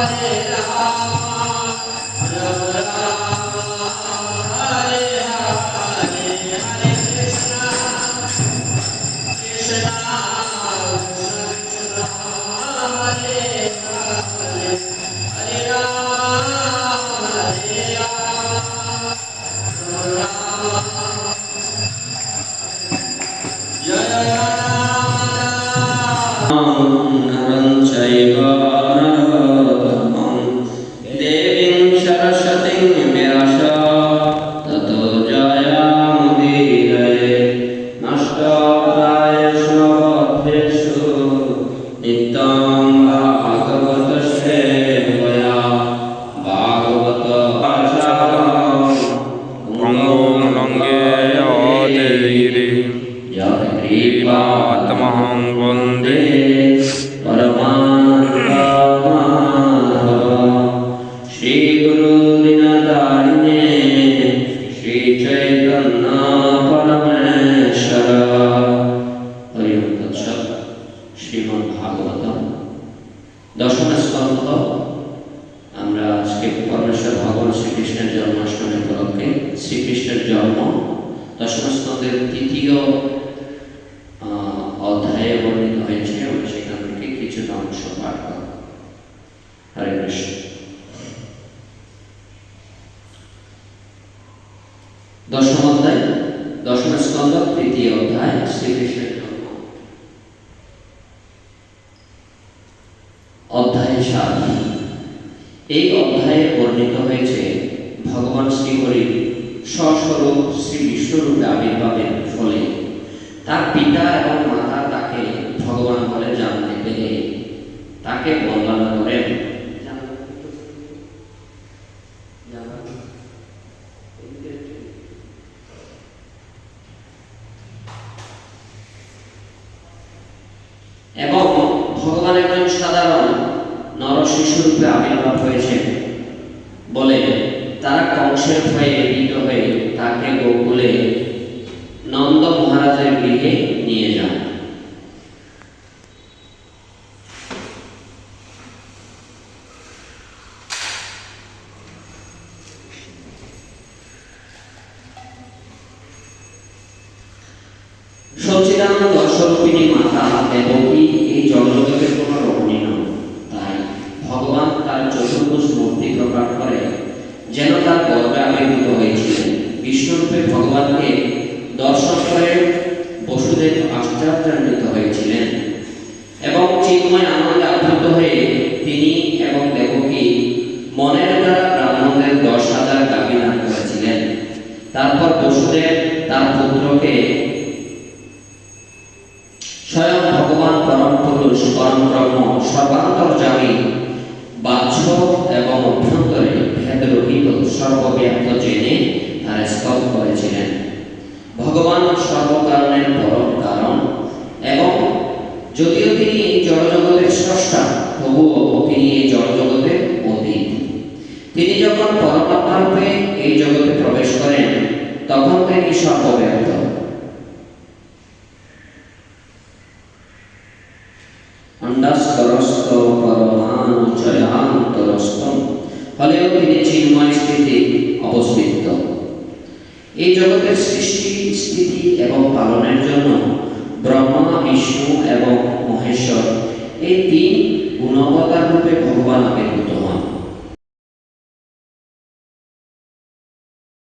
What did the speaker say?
Amém. তৃতীয় অধ্যায়ে বর্ণিত হয়েছে আমরা সেখান থেকে কিছুটা অংশ পাঠ করব। হরে কৃষ্ণ। দশম অধ্যায়, দশম স্কন্ধ, তৃতীয় অধ্যায়, শ্রীকৃষ্ণের জন্ম অধ্যায় সাত। এই অধ্যায়ে বর্ণিত হয়েছে, ভগবান শ্রীহরির স্বস্বরূপ শ্রী বিশ্বরূপে আবির্ভাবের ফলে। তার পিতা এবং মাতা তাকে ভগবান বলে জানতে পেরে তাকে বন্দনা করেন। এবং ভগবান একজন সাধারণ নরশিশুরূপে আবির্ভাব হয়েছে তারা কংসের ভয়ে ভীত হয়ে তাকে গোকুলে নন্দ মহারাজের গৃহে নিয়ে যান। সচ্চিদানন্দ স্বরূপিণী মাতা দেবকী এই জগজগতের কোনো রমণী নন তাই ভগবান তার চতুর্ভুজ মূর্তি প্রকাশ করে যেন তার গর্বে আবির্ভূত হয়েছিলেন বিষ্ণুরূপে ভগবানকে দর্শন করে বসুদেব আশ্চর্যান্বিত হয়েছিলেন এবং চিন্ময় আনন্দে আপ্লুত হয়ে তিনি এবং দেবকী মনের দ্বারা ব্রাহ্মণদের দশ হাজার দাবি দান করেছিলেন। তারপর বসুদেব তার পুত্রকে স্বয়ং ভগবান পরম পুরুষ পরম ব্রহ্ম সর্বান্তর্যামী বাহ্য এবং অভ্যন্তরে ভেদরহিত, সর্বব্যাপ্ত জেনে তার স্তব করেছিলেন। ভগবান সর্বকারণের পরম কারণ এবং যদিও তিনি জড়জগতের স্রষ্টা, তবুও তিনি এই জড়জগতের অতীত। তিনি যখন পরমাত্মা রূপে এই জগতে প্রবেশ করেন, তখন তিনি সর্বব্যাপ্ত অন্ডাস্তরস্থ পরমাণু চয়ান্তরস্থম ফলেও তিনি চিন্ময় স্থিতি অবস্থিত। এই জগতের সৃষ্টি, স্থিতি এবং পালনের জন্য ব্রহ্মা, বিষ্ণু এবং মহেশ্বর এই তিন গুণবতার রূপে ভগবান আবির্ভূত হন।